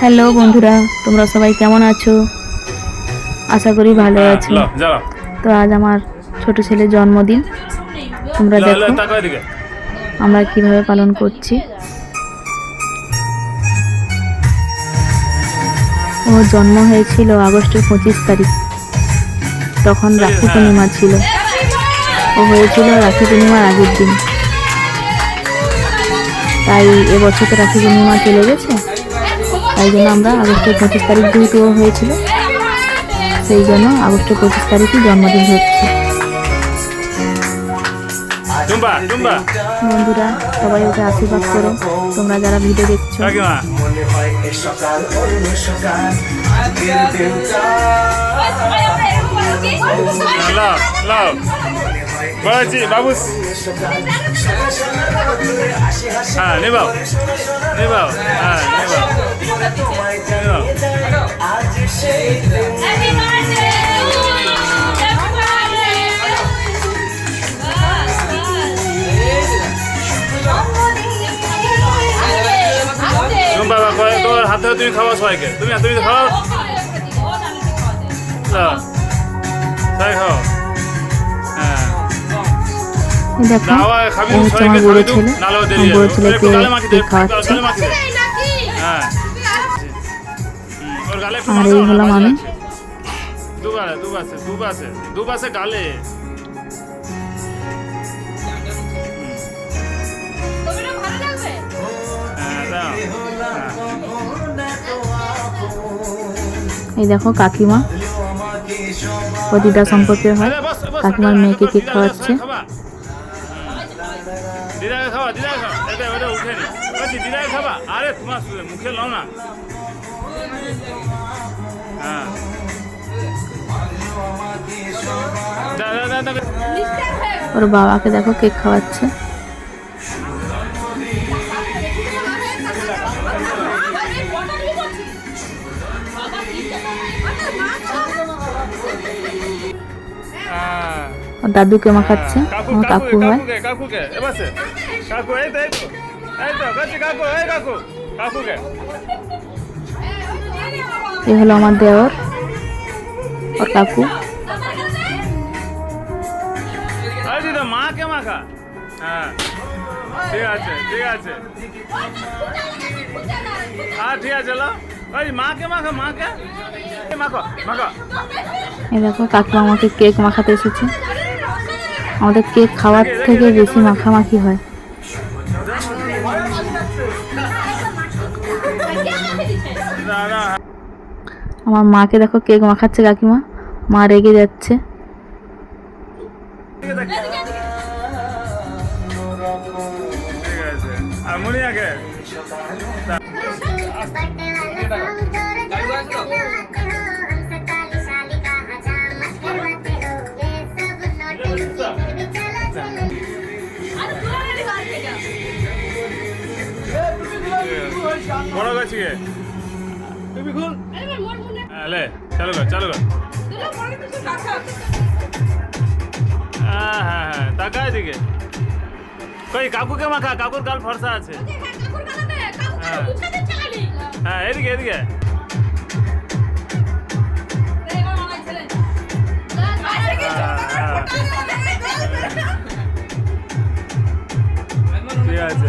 Hello বন্ধুরা তোমরা সবাই কেমন আছো? আশা করি ভালো হ্যাঁ, আছো। তো আজ আমার ছোট ছেলের জন্মদিন। তোমরা দেখো আমরা কীভাবে পালন করছি। ও জন্ম হয়েছিল আগস্টের পঁচিশ তারিখ। তখন রাখি পূর্ণিমা ছিল। ও হয়েছিল রাখি পূর্ণিমার আগের দিন। তাই এবছর তো রাখি পূর্ণিমা চলে গেছে? তাই জন্য আমরা আগস্টের পঁচিশ তারিখ যেহেতু হয়েছিল। সেই জন্য আগস্টের পঁচিশ তারিখই জন্মদিন হচ্ছে বন্ধুরা সবাই ওকে আশীর্বাদ করো। তোমরা যারা ভিডিও দেখছ। হয় হ্যাঁ। হ্যাঁ, নিবাও। নিবাও, হ্যাঁ, নিবাও। নিবাও। বাবা, তোমার হাতে হাতে তুমি খাওয়াও সবাইকে। তুমি তুমি খাও লো। সবাই খাও হ্যাঁ এই দেখো ও হচ্ছে আমার বড় ছেলে বড় ছেলেকে কেক খাওয়াচ্ছে আর এই হলাম আমি। এই দেখো কাকিমা। ও দিদা সম্পর্কের হয় কাকিমার মেয়েকে কেক খাওয়াচ্ছে। খাবা আরে তোমার মুখে লাও না। হ্যাঁ। ওর বাবাকে দেখো কেক খাওয়াচ্ছে। হ্যাঁ। দাদুকে মাখাচ্ছে কাকু আমার কাকু হয়। কাকুকে কাকু এই তো। এ হলো আমার দেওর ওর কাকু। মাকে মাখা? হ্যাঁ। ঠিক আছে ঠিক আছে। হ্যাঁ ঠিক আছে এই দেখো কাকু আমাকে কেক মাখাতে এসেছে। আমাদের কেক খাওয়ার থেকে বেশি মাখামাখি হয়। আমার মাকে দেখো কেক মাখাচ্ছে কাকিমা। মা রেগে যাচ্ছে। আর মুনিয়াকে বড় গাছিকে হ্যাঁ লে চালু কর চালু কর। হ্যাঁ হ্যাঁ হ্যাঁ তাকায় দিকে কই কাকুকে মাখা? কাকুর গাল ফর্সা আছে। হ্যাঁ এদিকে এদিকে। ঠিক আছে।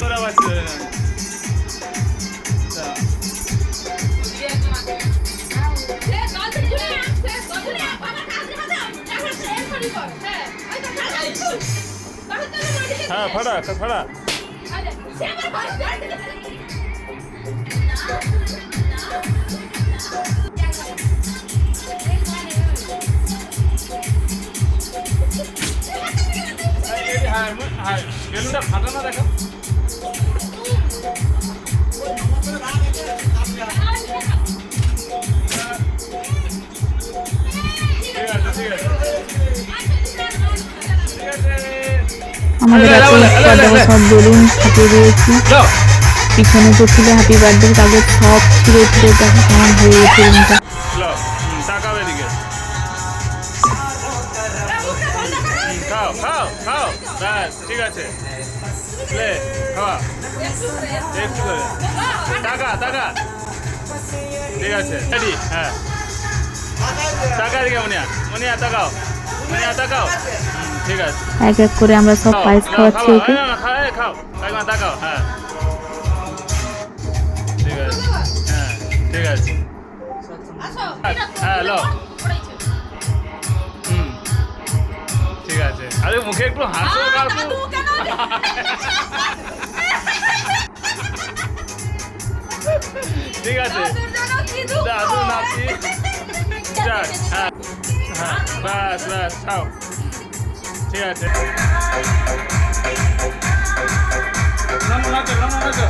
তোরা বাচ্চা ধরে না হ্যাঁ ফাড়া ফাড়া হ্যাঁ, হ্যাঁ, বেলুনটা ফাটানো দেখো আমাদের লে। সব বেলুন ফাটিয়ে দিয়েছি পিছনে তো ছিল হ্যাপি বার্থডে কাগজ সব ছিঁড়ে ছিঁড়ে দেখো হয়ে গেছে। ঠিক আছে। লে খাওয়া। একটু করে। টাকা টাকা। ঠিক আছে রেডি হ্যাঁ। টাকা দিকে মনিয়া মনিয়া তাকাও মনিয়া তাকাও। ঠিক আছে। এক এক করে আমরা সব খাও, পায়েস খাওয়াচ্ছি খাও, ওকে খাও, এই খাও। তাকাও হ্যাঁ। ঠিক আছে হ্যাঁ ঠিক আছে। হ্যাঁ লো আরে মুখে একটু হাসো ঠিক আছে। দাদু নাতি। যাক হ্যাঁ হ্যাঁ ব্যাস ব্যাস খাও ঠিক আছে। নামো নাচো নামো নাচো।